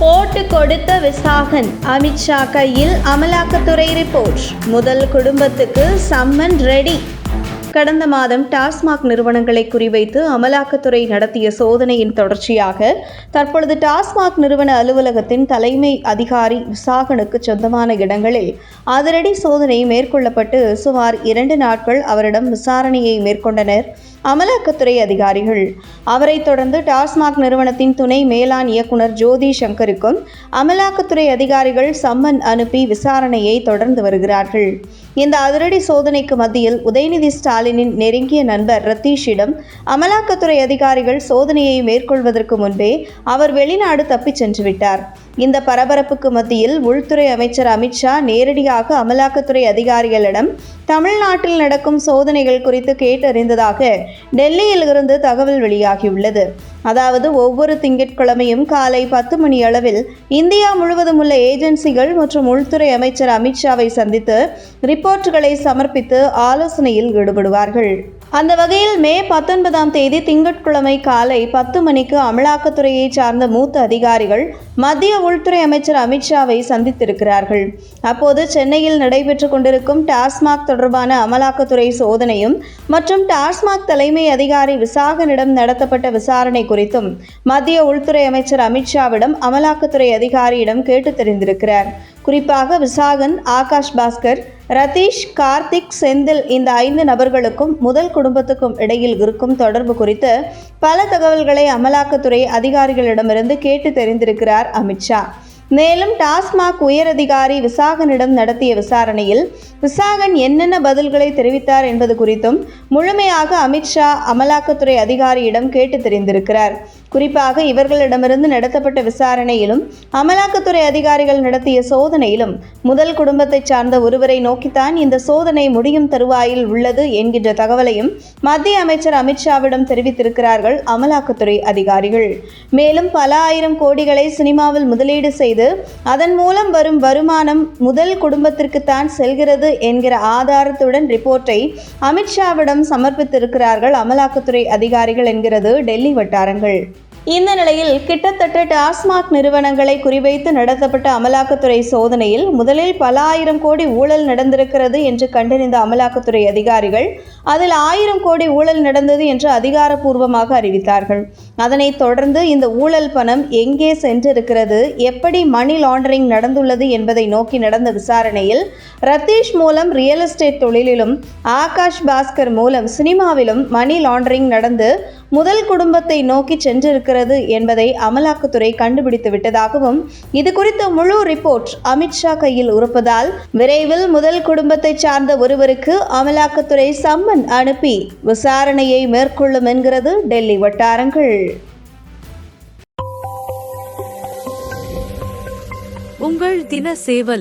போட்டு கொடுத்த விசாகன் அமித்ஷா கையில் அமலாக்கத்துறை ரிப்போர்ட். முதல் குடும்பத்துக்கு சம்மன் ரெடி. கடந்த மாதம் டாஸ்மாக் நிறுவனங்களை குறிவைத்து அமலாக்கத்துறை நடத்திய சோதனையின் தொடர்ச்சியாக தற்பொழுது டாஸ்மாக் நிறுவன அலுவலகத்தின் தலைமை அதிகாரி விசாகனுக்கு சொந்தமான இடங்களில் அதிரடி சோதனை மேற்கொள்ளப்பட்டு சுமார் இரண்டு நாட்கள் அவரிடம் விசாரணையை மேற்கொண்டனர். அமலாக்கத்துறை அதிகாரிகள். அவரைத் தொடர்ந்து டாஸ்மாக் நிறுவனத்தின் துணை மேலாண் இயக்குனர் ஜோதி சங்கருக்கும் அமலாக்கத்துறை அதிகாரிகள் சம்மன் அனுப்பி விசாரணையை தொடர்ந்து வருகிறார்கள். இந்த அதிரடி சோதனைக்கு மத்தியில் உதயநிதி ஸ்டாலினின் நெருங்கிய நண்பர் ரத்தீஷிடம் அமலாக்கத்துறை அதிகாரிகள் சோதனையை மேற்கொள்வதற்கு முன்பே அவர் வெளிநாடு தப்பிச் சென்றுவிட்டார் இந்த பரபரப்புக்கு மத்தியில் உள்துறை அமைச்சர் அமித்ஷா நேரடியாக அமலாக்கத்துறை அதிகாரிகளிடம் தமிழ்நாட்டில் நடக்கும் சோதனைகள் குறித்து கேட்டறிந்ததாக டெல்லியில் இருந்து தகவல் வெளியாகியுள்ளது. அதாவது ஒவ்வொரு திங்கட்கிழமையும் காலை பத்து மணி அளவில் இந்தியா முழுவதும் உள்ள ஏஜென்சிகள் மற்றும் உள்துறை அமைச்சர் அமித்ஷாவை சந்தித்து ரிப்போர்ட்டுகளை சமர்ப்பித்து ஆலோசனையில் ஈடுபடுவார்கள். அந்த வகையில் மே பத்தொன்பதாம் தேதி திங்கட்கிழமை காலை பத்து மணிக்கு அமலாக்கத்துறையை சார்ந்த மூத்த அதிகாரிகள் மத்திய உள்துறை அமைச்சர் அமித்ஷாவை சந்தித்திருக்கிறார்கள். அப்போது சென்னையில் நடைபெற்று கொண்டிருக்கும் டாஸ்மாக் தொடர்பான அமலாக்கத்துறை சோதனையும் மற்றும் டாஸ்மாக் தலைமை அதிகாரி விசாகனிடம் நடத்தப்பட்ட விசாரணை குறித்தும் மத்திய உள்துறை அமைச்சர் அமித்ஷாவிடம் அமலாக்கத்துறை அதிகாரியிடம் கேட்டு தெரிந்திருக்கிறார். குறிப்பாக விசாகன் ஆகாஷ் பாஸ்கர் ரதீஷ் கார்த்திக் செந்தில் இந்த ஐந்து நபர்களுக்கும் முதல் குடும்பத்துக்கும் இடையில் இருக்கும் தொடர்பு குறித்து பல தகவல்களை அமலாக்கத்துறை அதிகாரிகளிடமிருந்து கேட்டு தெரிந்திருக்கிறார் அமித்ஷா மேலும் டாஸ்மாக் உயரதிகாரி விசாகனிடம் நடத்திய விசாரணையில் விசாகன் என்னென்ன பதில்களை தெரிவித்தார் என்பது குறித்தும் முழுமையாக அமித்ஷா அமலாக்கத்துறை அதிகாரியிடம் கேட்டு தெரிந்திருக்கிறார். குறிப்பாக இவர்களிடமிருந்து நடத்தப்பட்ட விசாரணையிலும் அமலாக்கத்துறை அதிகாரிகள் நடத்திய சோதனையிலும் முதல் குடும்பத்தைச் சார்ந்த ஒருவரை நோக்கித்தான் இந்த சோதனை முடியும் தருவாயில் உள்ளது என்கின்ற தகவலையும் மத்திய அமைச்சர் அமித்ஷாவிடம் தெரிவித்திருக்கிறார்கள் அமலாக்கத்துறை அதிகாரிகள். மேலும் பல ஆயிரம் கோடிகளை சினிமாவில் முதலீடு செய்து அதன் மூலம் வரும் வருமானம் முதல் குடும்பத்திற்குத்தான் செல்கிறது என்கிற ஆதாரத்துடன் ரிப்போர்ட்டை அமித்ஷாவிடம் சமர்ப்பித்திருக்கிறார்கள் அமலாக்கத்துறை அதிகாரிகள் என்கிறது டெல்லி வட்டாரங்கள். இந்த நிலையில் கிட்டத்தட்ட டாஸ்மாக் நிறுவனங்களை குறிவைத்து நடத்தப்பட்ட அமலாக்கத்துறை சோதனையில் முதலில் பல ஆயிரம் கோடி ஊழல் நடந்திருக்கிறது என்று கண்டறிந்த அமலாக்கத்துறை அதிகாரிகள் அதில் ஆயிரம் கோடி ஊழல் நடந்தது என்று அதிகாரப்பூர்வமாக அறிவித்தார்கள். அதனைத் தொடர்ந்து இந்த ஊழல் பணம் எங்கே சென்றிருக்கிறது எப்படி மணி லாண்டரிங் நடந்துள்ளது என்பதை நோக்கி நடந்த விசாரணையில் ரத்தீஷ் மூலம் ரியல் எஸ்டேட் தொழிலிலும் ஆகாஷ் பாஸ்கர் மூலம் சினிமாவிலும் மணி லாண்டரிங் நடந்து முதல் குடும்பத்தை நோக்கி சென்றிருக்கிறது என்பதை அமலாக்கத்துறை கண்டுபிடித்து விட்டதாகவும் இது குறித்த முழு ரிப்போர்ட் அமித்ஷா கையில் இருப்பதால் விரைவில் முதல் குடும்பத்தை சார்ந்த ஒருவருக்கு அமலாக்கத்துறை சம்மன் அனுப்பி விசாரணையை மேற்கொள்ளும் என்கிறது டெல்லி வட்டாரங்கள். உங்கள் தின சேவல்